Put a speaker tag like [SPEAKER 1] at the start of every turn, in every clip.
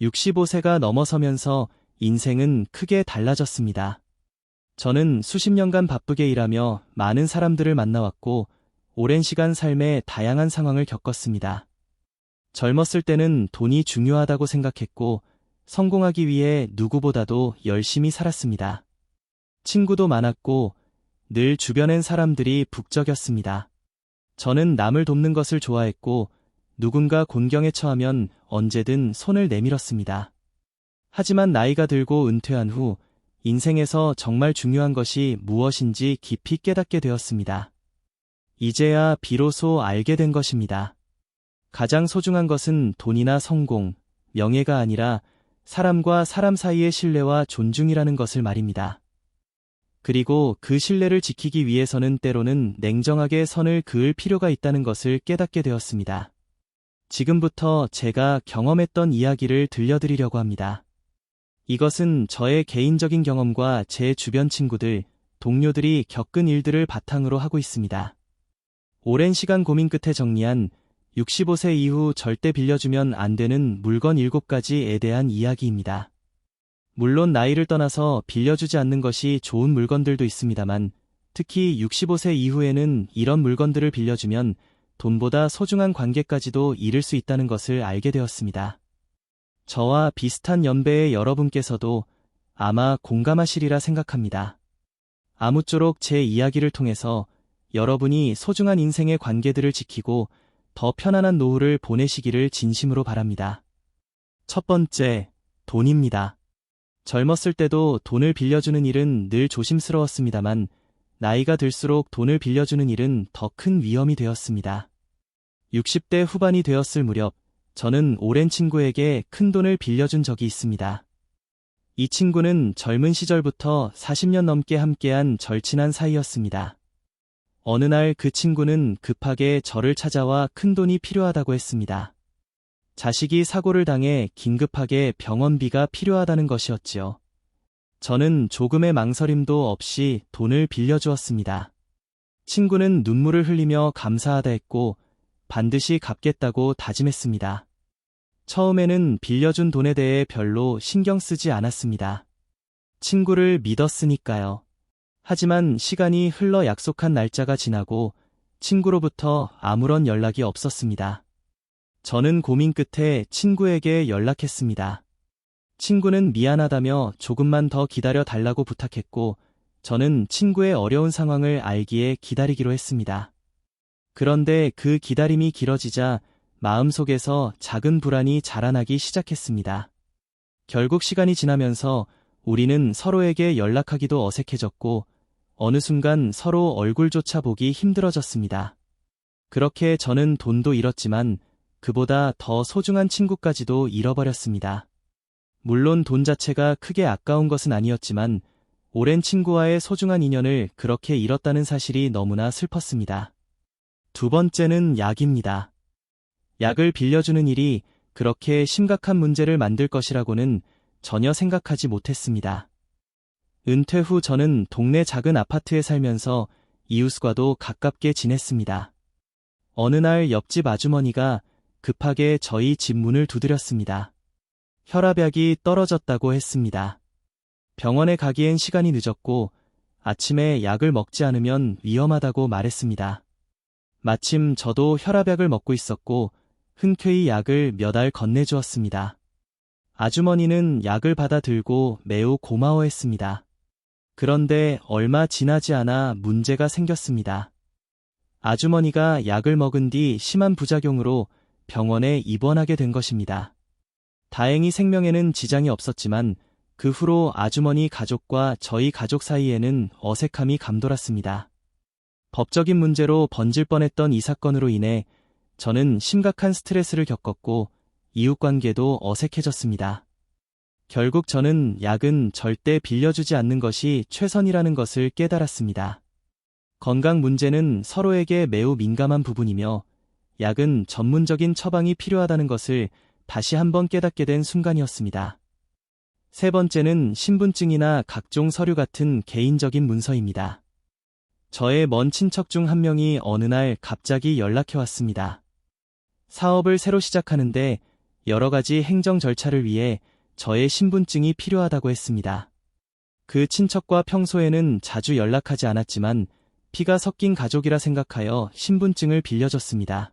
[SPEAKER 1] 65세가 넘어서면서 인생은 크게 달라졌습니다. 저는 수십 년간 바쁘게 일하며 많은 사람들을 만나왔고 오랜 시간 삶의 다양한 상황을 겪었습니다. 젊었을 때는 돈이 중요하다고 생각했고 성공하기 위해 누구보다도 열심히 살았습니다. 친구도 많았고 늘 주변엔 사람들이 북적였습니다. 저는 남을 돕는 것을 좋아했고 누군가 곤경에 처하면 언제든 손을 내밀었습니다. 하지만 나이가 들고 은퇴한 후 인생에서 정말 중요한 것이 무엇인지 깊이 깨닫게 되었습니다. 이제야 비로소 알게 된 것입니다. 가장 소중한 것은 돈이나 성공, 명예가 아니라 사람과 사람 사이의 신뢰와 존중이라는 것을 말입니다. 그리고 그 신뢰를 지키기 위해서는 때로는 냉정하게 선을 그을 필요가 있다는 것을 깨닫게 되었습니다. 지금부터 제가 경험했던 이야기를 들려드리려고 합니다. 이것은 저의 개인적인 경험과 제 주변 친구들, 동료들이 겪은 일들을 바탕으로 하고 있습니다. 오랜 시간 고민 끝에 정리한 65세 이후 절대 빌려주면 안 되는 물건 7가지에 대한 이야기입니다. 물론 나이를 떠나서 빌려주지 않는 것이 좋은 물건들도 있습니다만 특히 65세 이후에는 이런 물건들을 빌려주면 돈보다 소중한 관계까지도 잃을 수 있다는 것을 알게 되었습니다. 저와 비슷한 연배의 여러분께서도 아마 공감하시리라 생각합니다. 아무쪼록 제 이야기를 통해서 여러분이 소중한 인생의 관계들을 지키고 더 편안한 노후를 보내시기를 진심으로 바랍니다. 첫 번째, 돈입니다. 젊었을 때도 돈을 빌려주는 일은 늘 조심스러웠습니다만 나이가 들수록 돈을 빌려주는 일은 더 큰 위험이 되었습니다. 60대 후반이 되었을 무렵 저는 오랜 친구에게 큰 돈을 빌려준 적이 있습니다. 이 친구는 젊은 시절부터 40년 넘게 함께한 절친한 사이였습니다. 어느 날 그 친구는 급하게 저를 찾아와 큰 돈이 필요하다고 했습니다. 자식이 사고를 당해 긴급하게 병원비가 필요하다는 것이었지요. 저는 조금의 망설임도 없이 돈을 빌려주었습니다. 친구는 눈물을 흘리며 감사하다 했고 반드시 갚겠다고 다짐했습니다. 처음에는 빌려준 돈에 대해 별로 신경 쓰지 않았습니다. 친구를 믿었으니까요. 하지만 시간이 흘러 약속한 날짜가 지나고 친구로부터 아무런 연락이 없었습니다. 저는 고민 끝에 친구에게 연락했습니다. 친구는 미안하다며 조금만 더 기다려 달라고 부탁했고, 저는 친구의 어려운 상황을 알기에 기다리기로 했습니다. 그런데 그 기다림이 길어지자 마음속에서 작은 불안이 자라나기 시작했습니다. 결국 시간이 지나면서 우리는 서로에게 연락하기도 어색해졌고, 어느 순간 서로 얼굴조차 보기 힘들어졌습니다. 그렇게 저는 돈도 잃었지만 그보다 더 소중한 친구까지도 잃어버렸습니다. 물론 돈 자체가 크게 아까운 것은 아니었지만 오랜 친구와의 소중한 인연을 그렇게 잃었다는 사실이 너무나 슬펐습니다. 두 번째는 약입니다. 약을 빌려주는 일이 그렇게 심각한 문제를 만들 것이라고는 전혀 생각하지 못했습니다. 은퇴 후 저는 동네 작은 아파트에 살면서 이웃과도 가깝게 지냈습니다. 어느 날 옆집 아주머니가 급하게 저희 집 문을 두드렸습니다. 혈압약이 떨어졌다고 했습니다. 병원에 가기엔 시간이 늦었고 아침에 약을 먹지 않으면 위험하다고 말했습니다. 마침 저도 혈압약을 먹고 있었고 흔쾌히 약을 몇 알 건네주었습니다. 아주머니는 약을 받아 들고 매우 고마워했습니다. 그런데 얼마 지나지 않아 문제가 생겼습니다. 아주머니가 약을 먹은 뒤 심한 부작용으로 병원에 입원하게 된 것입니다. 다행히 생명에는 지장이 없었지만 그 후로 아주머니 가족과 저희 가족 사이에는 어색함이 감돌았습니다. 법적인 문제로 번질 뻔했던 이 사건으로 인해 저는 심각한 스트레스를 겪었고 이웃 관계도 어색해졌습니다. 결국 저는 약은 절대 빌려주지 않는 것이 최선이라는 것을 깨달았습니다. 건강 문제는 서로에게 매우 민감한 부분이며 약은 전문적인 처방이 필요하다는 것을 다시 한번 깨닫게 된 순간이었습니다. 세 번째는 신분증이나 각종 서류 같은 개인적인 문서입니다. 저의 먼 친척 중 한 명이 어느 날 갑자기 연락해 왔습니다. 사업을 새로 시작하는데 여러 가지 행정 절차를 위해 저의 신분증이 필요하다고 했습니다. 그 친척과 평소에는 자주 연락하지 않았지만 피가 섞인 가족이라 생각하여 신분증을 빌려줬습니다.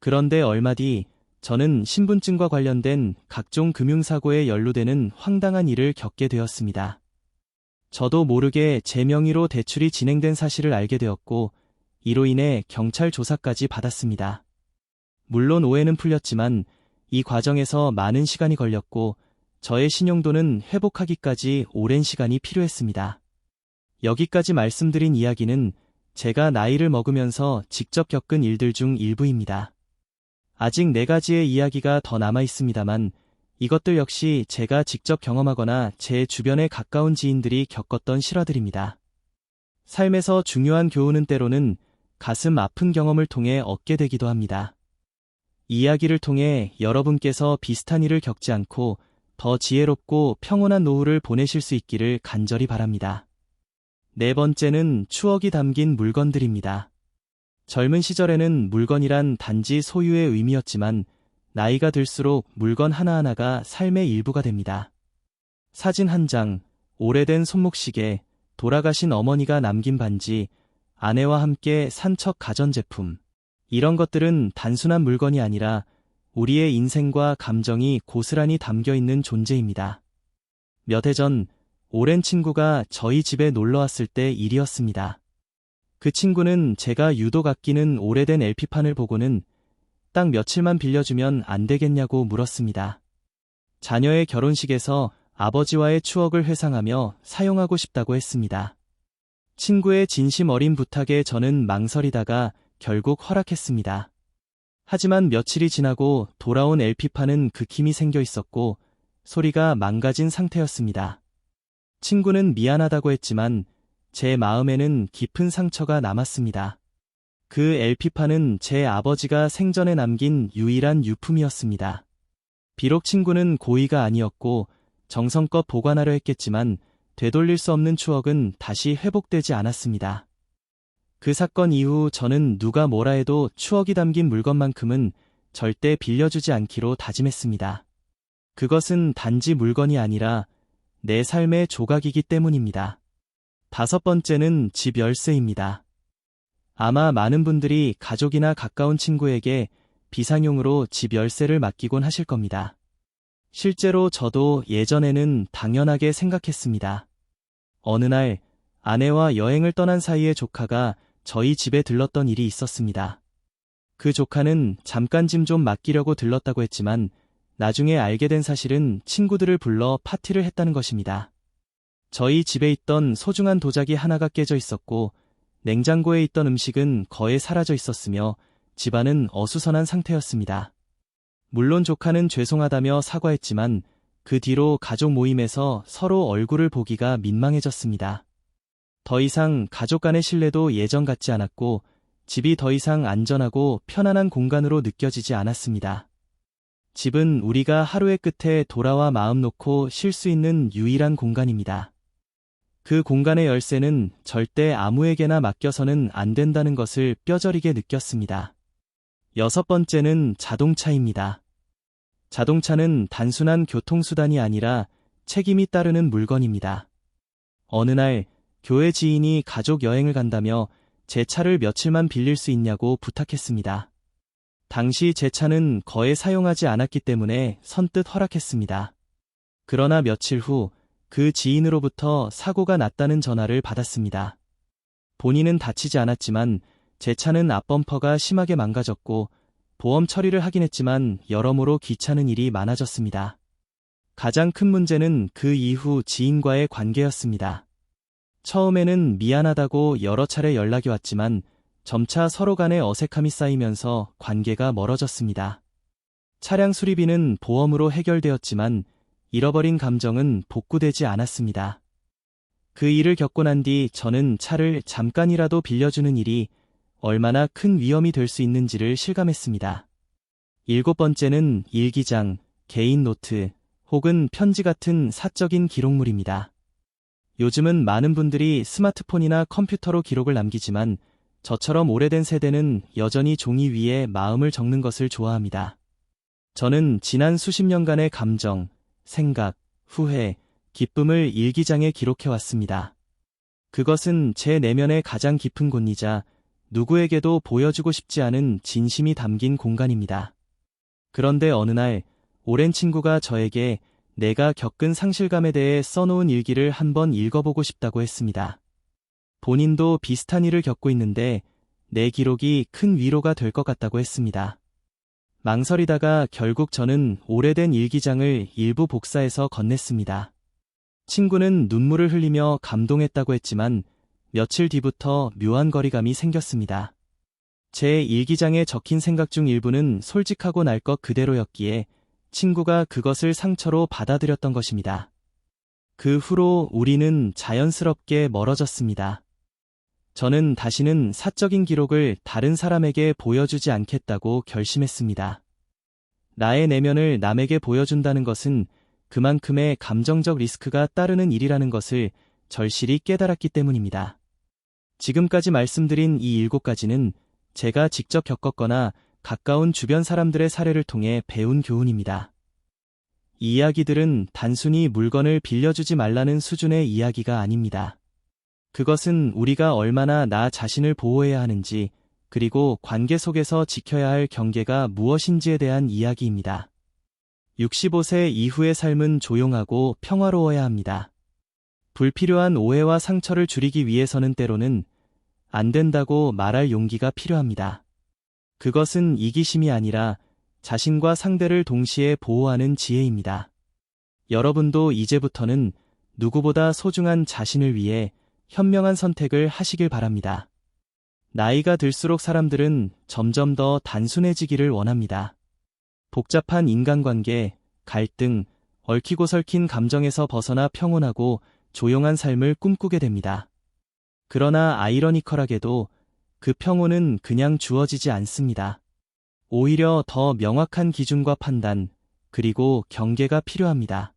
[SPEAKER 1] 그런데 얼마 뒤 저는 신분증과 관련된 각종 금융사고에 연루되는 황당한 일을 겪게 되었습니다. 저도 모르게 제 명의로 대출이 진행된 사실을 알게 되었고, 이로 인해 경찰 조사까지 받았습니다. 물론 오해는 풀렸지만 이 과정에서 많은 시간이 걸렸고, 저의 신용도는 회복하기까지 오랜 시간이 필요했습니다. 여기까지 말씀드린 이야기는 제가 나이를 먹으면서 직접 겪은 일들 중 일부입니다. 아직 네 가지의 이야기가 더 남아 있습니다만 이것들 역시 제가 직접 경험하거나 제 주변에 가까운 지인들이 겪었던 실화들입니다. 삶에서 중요한 교훈은 때로는 가슴 아픈 경험을 통해 얻게 되기도 합니다. 이야기를 통해 여러분께서 비슷한 일을 겪지 않고 더 지혜롭고 평온한 노후를 보내실 수 있기를 간절히 바랍니다. 네 번째는 추억이 담긴 물건들입니다. 젊은 시절에는 물건이란 단지 소유의 의미였지만 나이가 들수록 물건 하나하나가 삶의 일부가 됩니다. 사진 한 장, 오래된 손목시계, 돌아가신 어머니가 남긴 반지, 아내와 함께 산첫 가전제품. 이런 것들은 단순한 물건이 아니라 우리의 인생과 감정이 고스란히 담겨 있는 존재입니다. 몇 해 전, 오랜 친구가 저희 집에 놀러 왔을 때 일이었습니다. 그 친구는 제가 유독 아끼는 오래된 LP판을 보고는 딱 며칠만 빌려주면 안 되겠냐고 물었습니다. 자녀의 결혼식에서 아버지와의 추억을 회상하며 사용하고 싶다고 했습니다. 친구의 진심 어린 부탁에 저는 망설이다가 결국 허락했습니다. 하지만 며칠이 지나고 돌아온 LP판은 극힘이 생겨 있었고 소리가 망가진 상태였습니다. 친구는 미안하다고 했지만 제 마음에는 깊은 상처가 남았습니다. 그 LP판은 제 아버지가 생전에 남긴 유일한 유품이었습니다. 비록 친구는 고의가 아니었고 정성껏 보관하려 했겠지만 되돌릴 수 없는 추억은 다시 회복되지 않았습니다. 그 사건 이후 저는 누가 뭐라 해도 추억이 담긴 물건만큼은 절대 빌려주지 않기로 다짐했습니다. 그것은 단지 물건이 아니라 내 삶의 조각이기 때문입니다. 다섯 번째는 집 열쇠입니다. 아마 많은 분들이 가족이나 가까운 친구에게 비상용으로 집 열쇠를 맡기곤 하실 겁니다. 실제로 저도 예전에는 당연하게 생각했습니다. 어느 날 아내와 여행을 떠난 사이에 조카가 저희 집에 들렀던 일이 있었습니다. 그 조카는 잠깐 짐 좀 맡기려고 들렀다고 했지만 나중에 알게 된 사실은 친구들을 불러 파티를 했다는 것입니다. 저희 집에 있던 소중한 도자기 하나가 깨져 있었고 냉장고에 있던 음식은 거의 사라져 있었으며 집안은 어수선한 상태였습니다. 물론 조카는 죄송하다며 사과했지만 그 뒤로 가족 모임에서 서로 얼굴을 보기가 민망해졌습니다. 더 이상 가족 간의 신뢰도 예전 같지 않았고 집이 더 이상 안전하고 편안한 공간으로 느껴지지 않았습니다. 집은 우리가 하루의 끝에 돌아와 마음 놓고 쉴 수 있는 유일한 공간입니다. 그 공간의 열쇠는 절대 아무에게나 맡겨서는 안 된다는 것을 뼈저리게 느꼈습니다. 여섯 번째는 자동차입니다. 자동차는 단순한 교통수단이 아니라 책임이 따르는 물건입니다. 어느 날 교회 지인이 가족 여행을 간다며 제 차를 며칠만 빌릴 수 있냐고 부탁했습니다. 당시 제 차는 거의 사용하지 않았기 때문에 선뜻 허락했습니다. 그러나 며칠 후 그 지인으로부터 사고가 났다는 전화를 받았습니다. 본인은 다치지 않았지만 제 차는 앞범퍼가 심하게 망가졌고 보험 처리를 하긴 했지만 여러모로 귀찮은 일이 많아졌습니다. 가장 큰 문제는 그 이후 지인과의 관계였습니다. 처음에는 미안하다고 여러 차례 연락이 왔지만 점차 서로 간의 어색함이 쌓이면서 관계가 멀어졌습니다. 차량 수리비는 보험으로 해결되었지만 잃어버린 감정은 복구되지 않았습니다. 그 일을 겪고 난 뒤 저는 차를 잠깐이라도 빌려주는 일이 얼마나 큰 위험이 될 수 있는지를 실감했습니다. 일곱 번째는 일기장, 개인 노트, 혹은 편지 같은 사적인 기록물입니다. 요즘은 많은 분들이 스마트폰이나 컴퓨터로 기록을 남기지만 저처럼 오래된 세대는 여전히 종이 위에 마음을 적는 것을 좋아합니다. 저는 지난 수십 년간의 감정, 생각, 후회, 기쁨을 일기장에 기록해왔습니다. 그것은 제 내면의 가장 깊은 곳이자 누구에게도 보여주고 싶지 않은 진심이 담긴 공간입니다. 그런데 어느 날, 오랜 친구가 저에게 내가 겪은 상실감에 대해 써놓은 일기를 한번 읽어보고 싶다고 했습니다. 본인도 비슷한 일을 겪고 있는데 내 기록이 큰 위로가 될 것 같다고 했습니다. 망설이다가 결국 저는 오래된 일기장을 일부 복사해서 건넸습니다. 친구는 눈물을 흘리며 감동했다고 했지만 며칠 뒤부터 묘한 거리감이 생겼습니다. 제 일기장에 적힌 생각 중 일부는 솔직하고 날 것 그대로였기에 친구가 그것을 상처로 받아들였던 것입니다. 그 후로 우리는 자연스럽게 멀어졌습니다. 저는 다시는 사적인 기록을 다른 사람에게 보여주지 않겠다고 결심했습니다. 나의 내면을 남에게 보여준다는 것은 그만큼의 감정적 리스크가 따르는 일이라는 것을 절실히 깨달았기 때문입니다. 지금까지 말씀드린 이 일곱 가지는 제가 직접 겪었거나 가까운 주변 사람들의 사례를 통해 배운 교훈입니다. 이 이야기들은 단순히 물건을 빌려주지 말라는 수준의 이야기가 아닙니다. 그것은 우리가 얼마나 나 자신을 보호해야 하는지, 그리고 관계 속에서 지켜야 할 경계가 무엇인지에 대한 이야기입니다. 65세 이후의 삶은 조용하고 평화로워야 합니다. 불필요한 오해와 상처를 줄이기 위해서는 때로는 안 된다고 말할 용기가 필요합니다. 그것은 이기심이 아니라 자신과 상대를 동시에 보호하는 지혜입니다. 여러분도 이제부터는 누구보다 소중한 자신을 위해 현명한 선택을 하시길 바랍니다. 나이가 들수록 사람들은 점점 더 단순해지기를 원합니다. 복잡한 인간관계, 갈등, 얽히고 설킨 감정에서 벗어나 평온하고 조용한 삶을 꿈꾸게 됩니다. 그러나 아이러니컬하게도 그 평온은 그냥 주어지지 않습니다. 오히려 더 명확한 기준과 판단, 그리고 경계가 필요합니다.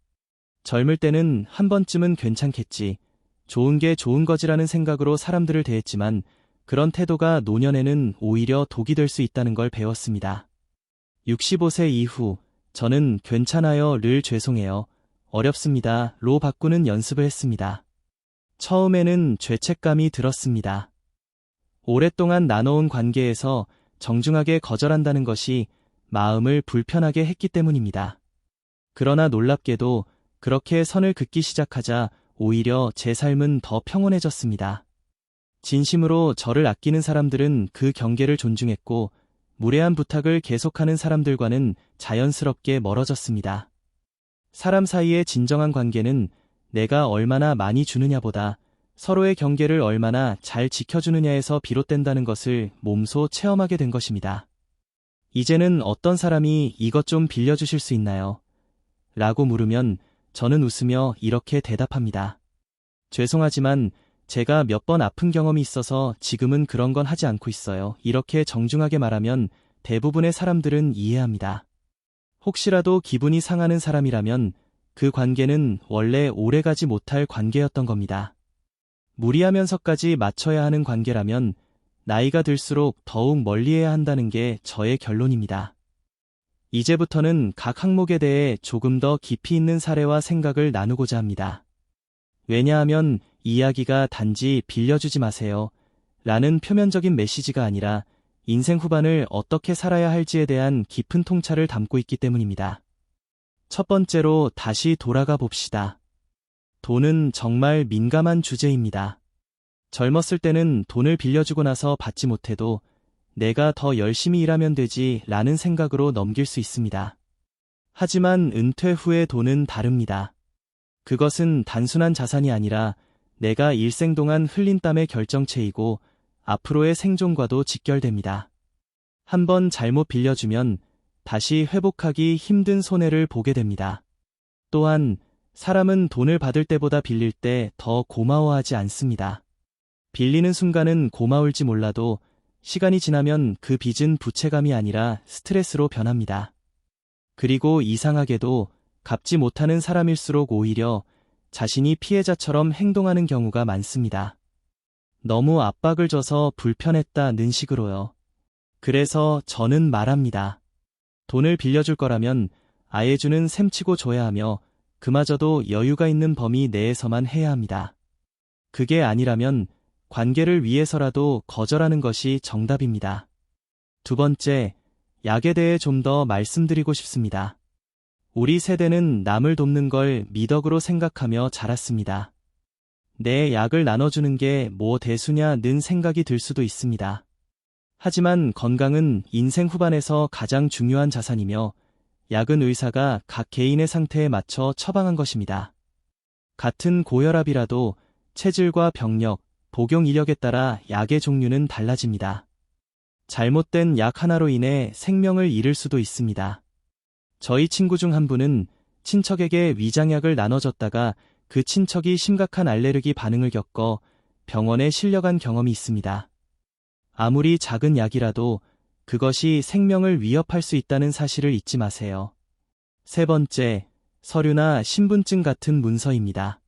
[SPEAKER 1] 젊을 때는 한 번쯤은 괜찮겠지, 좋은 게 좋은 거지라는 생각으로 사람들을 대했지만 그런 태도가 노년에는 오히려 독이 될 수 있다는 걸 배웠습니다. 65세 이후 저는 괜찮아요 를 죄송해요. 어렵습니다 로 바꾸는 연습을 했습니다. 처음에는 죄책감이 들었습니다. 오랫동안 나눠온 관계에서 정중하게 거절한다는 것이 마음을 불편하게 했기 때문입니다. 그러나 놀랍게도 그렇게 선을 긋기 시작하자 오히려 제 삶은 더 평온해졌습니다. 진심으로 저를 아끼는 사람들은 그 경계를 존중했고 무례한 부탁을 계속하는 사람들과는 자연스럽게 멀어졌습니다. 사람 사이의 진정한 관계는 내가 얼마나 많이 주느냐보다 서로의 경계를 얼마나 잘 지켜주느냐에서 비롯된다는 것을 몸소 체험하게 된 것입니다. 이제는 어떤 사람이 이것 좀 빌려주실 수 있나요? 라고 물으면 저는 웃으며 이렇게 대답합니다. 죄송하지만 제가 몇 번 아픈 경험이 있어서 지금은 그런 건 하지 않고 있어요. 이렇게 정중하게 말하면 대부분의 사람들은 이해합니다. 혹시라도 기분이 상하는 사람이라면 그 관계는 원래 오래가지 못할 관계였던 겁니다. 무리하면서까지 맞춰야 하는 관계라면 나이가 들수록 더욱 멀리해야 한다는 게 저의 결론입니다. 이제부터는 각 항목에 대해 조금 더 깊이 있는 사례와 생각을 나누고자 합니다. 왜냐하면 이야기가 단지 빌려주지 마세요. 라는 표면적인 메시지가 아니라 인생 후반을 어떻게 살아야 할지에 대한 깊은 통찰을 담고 있기 때문입니다. 첫 번째로 다시 돌아가 봅시다. 돈은 정말 민감한 주제입니다. 젊었을 때는 돈을 빌려주고 나서 받지 못해도 내가 더 열심히 일하면 되지 라는 생각으로 넘길 수 있습니다. 하지만 은퇴 후의 돈은 다릅니다. 그것은 단순한 자산이 아니라 내가 일생 동안 흘린 땀의 결정체이고 앞으로의 생존과도 직결됩니다. 한번 잘못 빌려주면 다시 회복하기 힘든 손해를 보게 됩니다. 또한 사람은 돈을 받을 때보다 빌릴 때 더 고마워하지 않습니다. 빌리는 순간은 고마울지 몰라도 시간이 지나면 그 빚은 부채감이 아니라 스트레스로 변합니다. 그리고 이상하게도 갚지 못하는 사람일수록 오히려 자신이 피해자처럼 행동하는 경우가 많습니다. 너무 압박을 줘서 불편했다는 식으로요. 그래서 저는 말합니다. 돈을 빌려줄 거라면 아예 주는 셈치고 줘야 하며 그마저도 여유가 있는 범위 내에서만 해야 합니다. 그게 아니라면 관계를 위해서라도 거절하는 것이 정답입니다. 두 번째, 약에 대해 좀 더 말씀드리고 싶습니다. 우리 세대는 남을 돕는 걸 미덕으로 생각하며 자랐습니다. 내 약을 나눠주는 게 뭐 대수냐는 생각이 들 수도 있습니다. 하지만 건강은 인생 후반에서 가장 중요한 자산이며 약은 의사가 각 개인의 상태에 맞춰 처방한 것입니다. 같은 고혈압이라도 체질과 병력, 복용 이력에 따라 약의 종류는 달라집니다. 잘못된 약 하나로 인해 생명을 잃을 수도 있습니다. 저희 친구 중 한 분은 친척에게 위장약을 나눠줬다가 그 친척이 심각한 알레르기 반응을 겪어 병원에 실려간 경험이 있습니다. 아무리 작은 약이라도 그것이 생명을 위협할 수 있다는 사실을 잊지 마세요. 세 번째, 서류나 신분증 같은 문서입니다.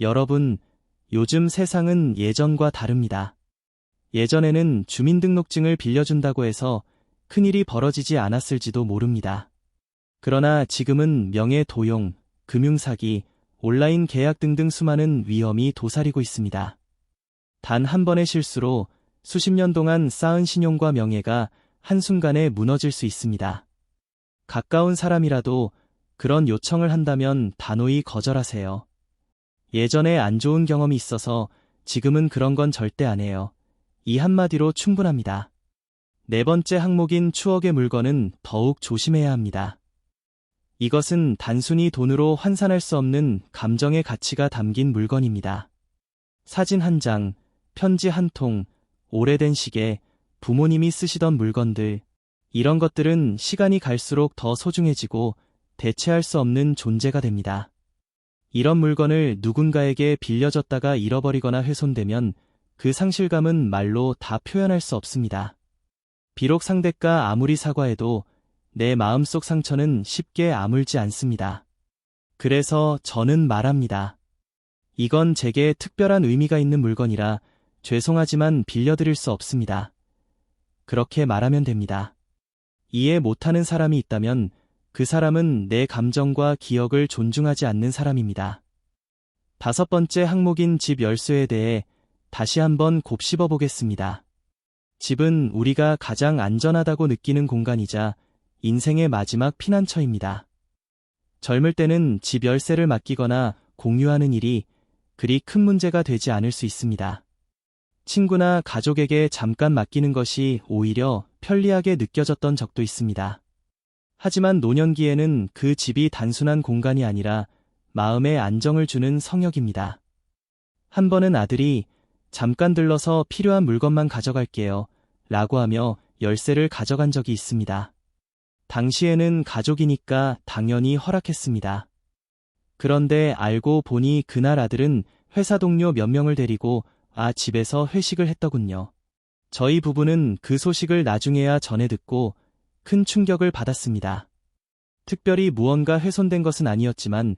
[SPEAKER 1] 여러분, 요즘 세상은 예전과 다릅니다. 예전에는 주민등록증을 빌려준다고 해서 큰일이 벌어지지 않았을지도 모릅니다. 그러나 지금은 명예 도용, 금융사기, 온라인 계약 등등 수많은 위험이 도사리고 있습니다. 단 한 번의 실수로 수십 년 동안 쌓은 신용과 명예가 한순간에 무너질 수 있습니다. 가까운 사람이라도 그런 요청을 한다면 단호히 거절하세요. 예전에 안 좋은 경험이 있어서 지금은 그런 건 절대 안 해요. 이 한마디로 충분합니다. 네 번째 항목인 추억의 물건은 더욱 조심해야 합니다. 이것은 단순히 돈으로 환산할 수 없는 감정의 가치가 담긴 물건입니다. 사진 한 장, 편지 한 통, 오래된 시계, 부모님이 쓰시던 물건들, 이런 것들은 시간이 갈수록 더 소중해지고 대체할 수 없는 존재가 됩니다. 이런 물건을 누군가에게 빌려줬다가 잃어버리거나 훼손되면 그 상실감은 말로 다 표현할 수 없습니다. 비록 상대가 아무리 사과해도 내 마음속 상처는 쉽게 아물지 않습니다. 그래서 저는 말합니다. 이건 제게 특별한 의미가 있는 물건이라 죄송하지만 빌려드릴 수 없습니다. 그렇게 말하면 됩니다. 이해 못하는 사람이 있다면 그 사람은 내 감정과 기억을 존중하지 않는 사람입니다. 다섯 번째 항목인 집 열쇠에 대해 다시 한번 곱씹어 보겠습니다. 집은 우리가 가장 안전하다고 느끼는 공간이자 인생의 마지막 피난처입니다. 젊을 때는 집 열쇠를 맡기거나 공유하는 일이 그리 큰 문제가 되지 않을 수 있습니다. 친구나 가족에게 잠깐 맡기는 것이 오히려 편리하게 느껴졌던 적도 있습니다. 하지만 노년기에는 그 집이 단순한 공간이 아니라 마음의 안정을 주는 성역입니다. 한 번은 아들이 잠깐 들러서 필요한 물건만 가져갈게요. 라고 하며 열쇠를 가져간 적이 있습니다. 당시에는 가족이니까 당연히 허락했습니다. 그런데 알고 보니 그날 아들은 회사 동료 몇 명을 데리고 아 집에서 회식을 했더군요. 저희 부부는 그 소식을 나중에야 전해 듣고 큰 충격을 받았습니다. 특별히 무언가 훼손된 것은 아니었지만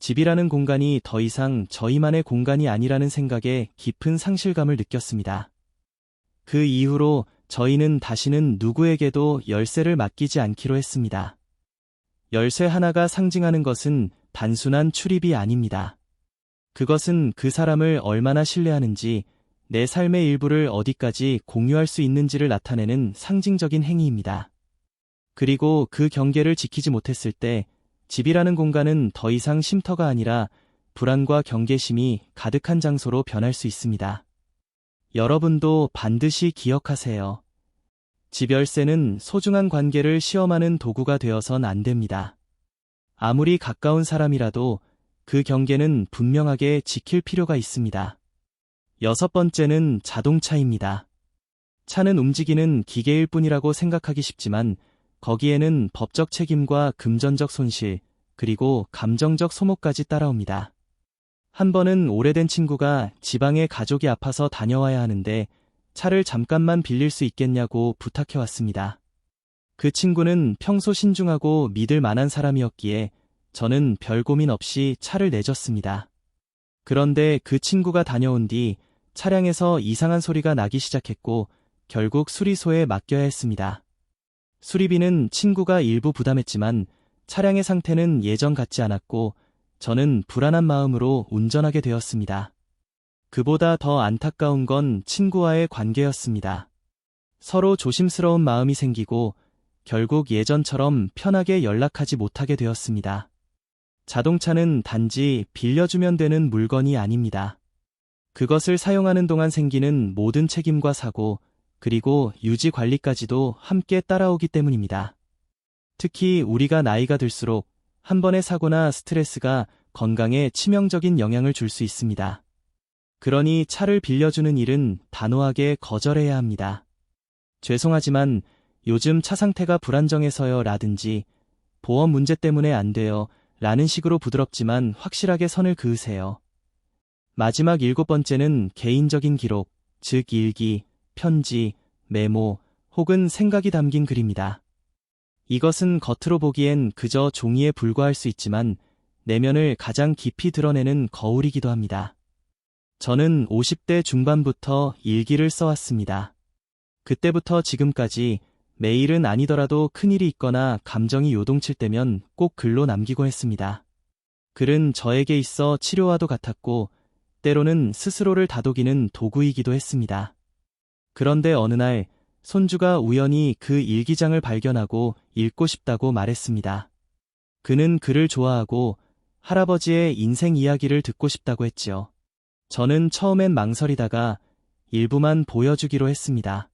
[SPEAKER 1] 집이라는 공간이 더 이상 저희만의 공간이 아니라는 생각에 깊은 상실감을 느꼈습니다. 그 이후로 저희는 다시는 누구에게도 열쇠를 맡기지 않기로 했습니다. 열쇠 하나가 상징하는 것은 단순한 출입이 아닙니다. 그것은 그 사람을 얼마나 신뢰하는지, 내 삶의 일부를 어디까지 공유할 수 있는지를 나타내는 상징적인 행위입니다. 그리고 그 경계를 지키지 못했을 때 집이라는 공간은 더 이상 쉼터가 아니라 불안과 경계심이 가득한 장소로 변할 수 있습니다. 여러분도 반드시 기억하세요. 집열쇠는 소중한 관계를 시험하는 도구가 되어선 안 됩니다. 아무리 가까운 사람이라도 그 경계는 분명하게 지킬 필요가 있습니다. 여섯 번째는 자동차입니다. 차는 움직이는 기계일 뿐이라고 생각하기 쉽지만 거기에는 법적 책임과 금전적 손실, 그리고 감정적 소모까지 따라옵니다. 한 번은 오래된 친구가 지방에 가족이 아파서 다녀와야 하는데 차를 잠깐만 빌릴 수 있겠냐고 부탁해 왔습니다. 그 친구는 평소 신중하고 믿을 만한 사람이었기에 저는 별 고민 없이 차를 내줬습니다. 그런데 그 친구가 다녀온 뒤 차량에서 이상한 소리가 나기 시작했고 결국 수리소에 맡겨야 했습니다. 수리비는 친구가 일부 부담했지만 차량의 상태는 예전 같지 않았고 저는 불안한 마음으로 운전하게 되었습니다. 그보다 더 안타까운 건 친구와의 관계였습니다. 서로 조심스러운 마음이 생기고 결국 예전처럼 편하게 연락하지 못하게 되었습니다. 자동차는 단지 빌려주면 되는 물건이 아닙니다. 그것을 사용하는 동안 생기는 모든 책임과 사고, 그리고 유지 관리까지도 함께 따라오기 때문입니다. 특히 우리가 나이가 들수록 한 번의 사고나 스트레스가 건강에 치명적인 영향을 줄 수 있습니다. 그러니 차를 빌려주는 일은 단호하게 거절해야 합니다. 죄송하지만 요즘 차 상태가 불안정해서요 라든지 보험 문제 때문에 안 돼요 라는 식으로 부드럽지만 확실하게 선을 그으세요. 마지막 일곱 번째는 개인적인 기록, 즉 일기, 편지, 메모 혹은 생각이 담긴 글입니다. 이것은 겉으로 보기엔 그저 종이에 불과할 수 있지만 내면을 가장 깊이 드러내는 거울이기도 합니다. 저는 50대 중반부터 일기를 써왔습니다. 그때부터 지금까지 매일은 아니더라도 큰일이 있거나 감정이 요동칠 때면 꼭 글로 남기고 했습니다. 글은 저에게 있어 치료와도 같았고 때로는 스스로를 다독이는 도구이기도 했습니다. 그런데 어느 날 손주가 우연히 그 일기장을 발견하고 읽고 싶다고 말했습니다. 그는 글을 좋아하고 할아버지의 인생 이야기를 듣고 싶다고 했지요. 저는 처음엔 망설이다가 일부만 보여주기로 했습니다.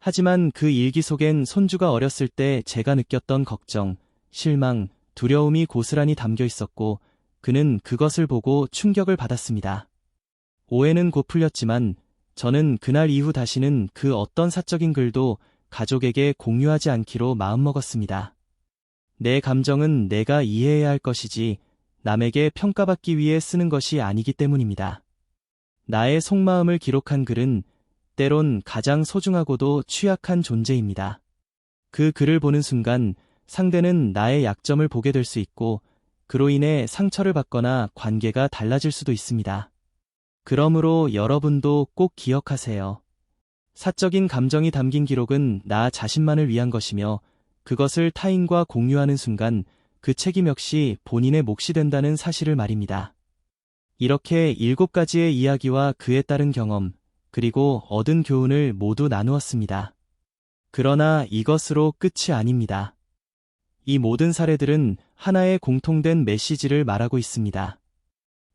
[SPEAKER 1] 하지만 그 일기 속엔 손주가 어렸을 때 제가 느꼈던 걱정, 실망, 두려움이 고스란히 담겨 있었고 그는 그것을 보고 충격을 받았습니다. 오해는 곧 풀렸지만 저는 그날 이후 다시는 그 어떤 사적인 글도 가족에게 공유하지 않기로 마음먹었습니다. 내 감정은 내가 이해해야 할 것이지 남에게 평가받기 위해 쓰는 것이 아니기 때문입니다. 나의 속마음을 기록한 글은 때론 가장 소중하고도 취약한 존재입니다. 그 글을 보는 순간 상대는 나의 약점을 보게 될 수 있고 그로 인해 상처를 받거나 관계가 달라질 수도 있습니다. 그러므로 여러분도 꼭 기억하세요. 사적인 감정이 담긴 기록은 나 자신만을 위한 것이며 그것을 타인과 공유하는 순간 그 책임 역시 본인의 몫이 된다는 사실을 말입니다. 이렇게 일곱 가지의 이야기와 그에 따른 경험, 그리고 얻은 교훈을 모두 나누었습니다. 그러나 이것으로 끝이 아닙니다. 이 모든 사례들은 하나의 공통된 메시지를 말하고 있습니다.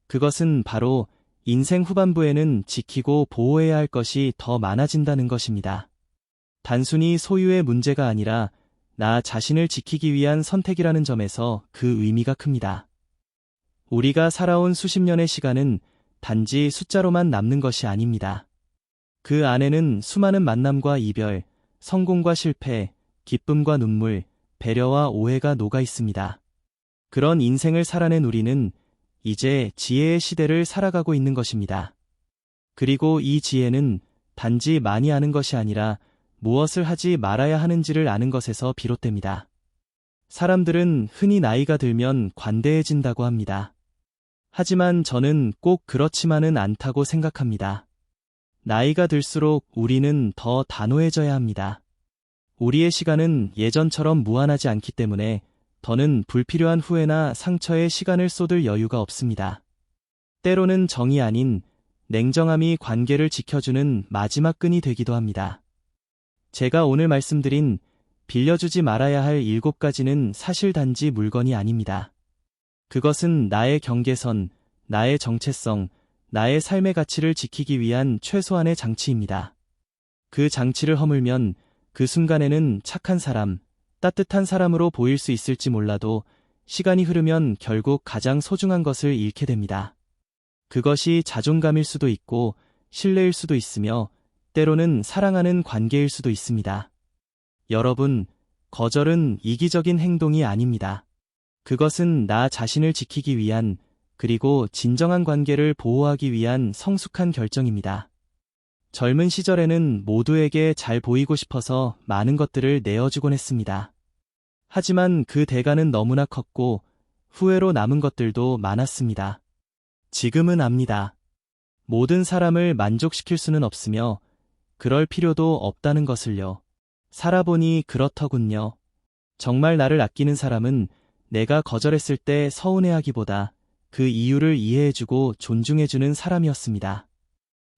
[SPEAKER 1] 그것은 바로 인생 후반부에는 지키고 보호해야 할 것이 더 많아진다는 것입니다. 단순히 소유의 문제가 아니라 나 자신을 지키기 위한 선택이라는 점에서 그 의미가 큽니다. 우리가 살아온 수십 년의 시간은 단지 숫자로만 남는 것이 아닙니다. 그 안에는 수많은 만남과 이별, 성공과 실패, 기쁨과 눈물, 배려와 오해가 녹아 있습니다. 그런 인생을 살아낸 우리는 이제 지혜의 시대를 살아가고 있는 것입니다. 그리고 이 지혜는 단지 많이 아는 것이 아니라 무엇을 하지 말아야 하는지를 아는 것에서 비롯됩니다. 사람들은 흔히 나이가 들면 관대해진다고 합니다. 하지만 저는 꼭 그렇지만은 않다고 생각합니다. 나이가 들수록 우리는 더 단호해져야 합니다. 우리의 시간은 예전처럼 무한하지 않기 때문에 더는 불필요한 후회나 상처에 시간을 쏟을 여유가 없습니다. 때로는 정이 아닌 냉정함이 관계를 지켜주는 마지막 끈이 되기도 합니다. 제가 오늘 말씀드린 빌려주지 말아야 할 일곱 가지는 사실 단지 물건이 아닙니다. 그것은 나의 경계선, 나의 정체성, 나의 삶의 가치를 지키기 위한 최소한의 장치입니다. 그 장치를 허물면 그 순간에는 착한 사람, 따뜻한 사람으로 보일 수 있을지 몰라도 시간이 흐르면 결국 가장 소중한 것을 잃게 됩니다. 그것이 자존감일 수도 있고 신뢰일 수도 있으며 때로는 사랑하는 관계일 수도 있습니다. 여러분, 거절은 이기적인 행동이 아닙니다. 그것은 나 자신을 지키기 위한 그리고 진정한 관계를 보호하기 위한 성숙한 결정입니다. 젊은 시절에는 모두에게 잘 보이고 싶어서 많은 것들을 내어주곤 했습니다. 하지만 그 대가는 너무나 컸고 후회로 남은 것들도 많았습니다. 지금은 압니다. 모든 사람을 만족시킬 수는 없으며 그럴 필요도 없다는 것을요. 살아보니 그렇더군요. 정말 나를 아끼는 사람은 내가 거절했을 때 서운해하기보다 그 이유를 이해해주고 존중해주는 사람이었습니다.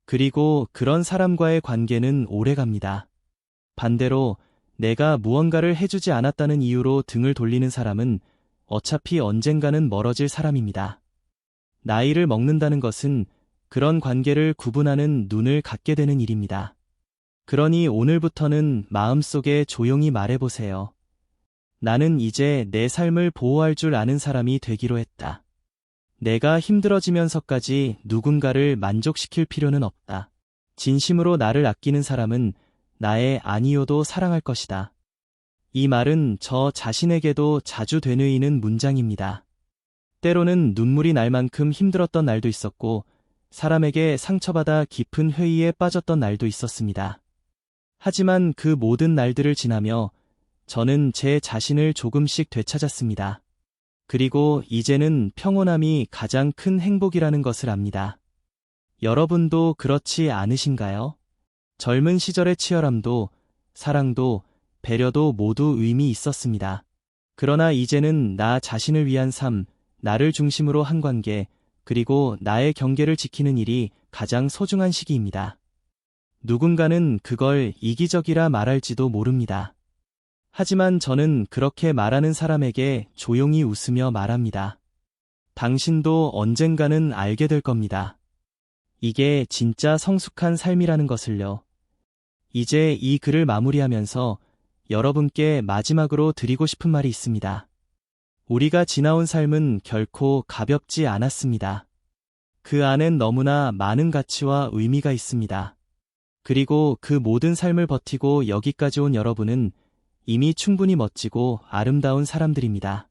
[SPEAKER 1] 그리고 그런 사람과의 관계는 오래 갑니다. 반대로 내가 무언가를 해주지 않았다는 이유로 등을 돌리는 사람은 어차피 언젠가는 멀어질 사람입니다. 나이를 먹는다는 것은 그런 관계를 구분하는 눈을 갖게 되는 일입니다. 그러니 오늘부터는 마음속에 조용히 말해보세요. 나는 이제 내 삶을 보호할 줄 아는 사람이 되기로 했다. 내가 힘들어지면서까지 누군가를 만족시킬 필요는 없다. 진심으로 나를 아끼는 사람은 나의 아니요도 사랑할 것이다. 이 말은 저 자신에게도 자주 되뇌이는 문장입니다. 때로는 눈물이 날 만큼 힘들었던 날도 있었고, 사람에게 상처받아 깊은 회의에 빠졌던 날도 있었습니다. 하지만 그 모든 날들을 지나며 저는 제 자신을 조금씩 되찾았습니다. 그리고 이제는 평온함이 가장 큰 행복이라는 것을 압니다. 여러분도 그렇지 않으신가요? 젊은 시절의 치열함도, 사랑도, 배려도 모두 의미 있었습니다. 그러나 이제는 나 자신을 위한 삶, 나를 중심으로 한 관계, 그리고 나의 경계를 지키는 일이 가장 소중한 시기입니다. 누군가는 그걸 이기적이라 말할지도 모릅니다. 하지만 저는 그렇게 말하는 사람에게 조용히 웃으며 말합니다. 당신도 언젠가는 알게 될 겁니다. 이게 진짜 성숙한 삶이라는 것을요. 이제 이 글을 마무리하면서 여러분께 마지막으로 드리고 싶은 말이 있습니다. 우리가 지나온 삶은 결코 가볍지 않았습니다. 그 안엔 너무나 많은 가치와 의미가 있습니다. 그리고 그 모든 삶을 버티고 여기까지 온 여러분은 이미 충분히 멋지고 아름다운 사람들입니다.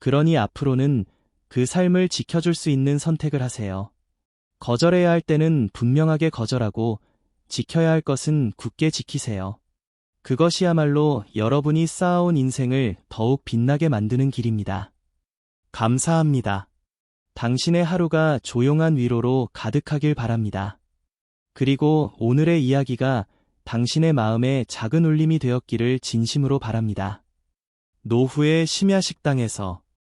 [SPEAKER 1] 그러니 앞으로는 그 삶을 지켜줄 수 있는 선택을 하세요. 거절해야 할 때는 분명하게 거절하고 지켜야 할 것은 굳게 지키세요. 그것이야말로 여러분이 쌓아온 인생을 더욱 빛나게 만드는 길입니다. 감사합니다. 당신의 하루가 조용한 위로로 가득하길 바랍니다. 그리고 오늘의 이야기가 당신의 마음에 작은 울림이 되었기를 진심으로 바랍니다. 노후의 심야 식당에서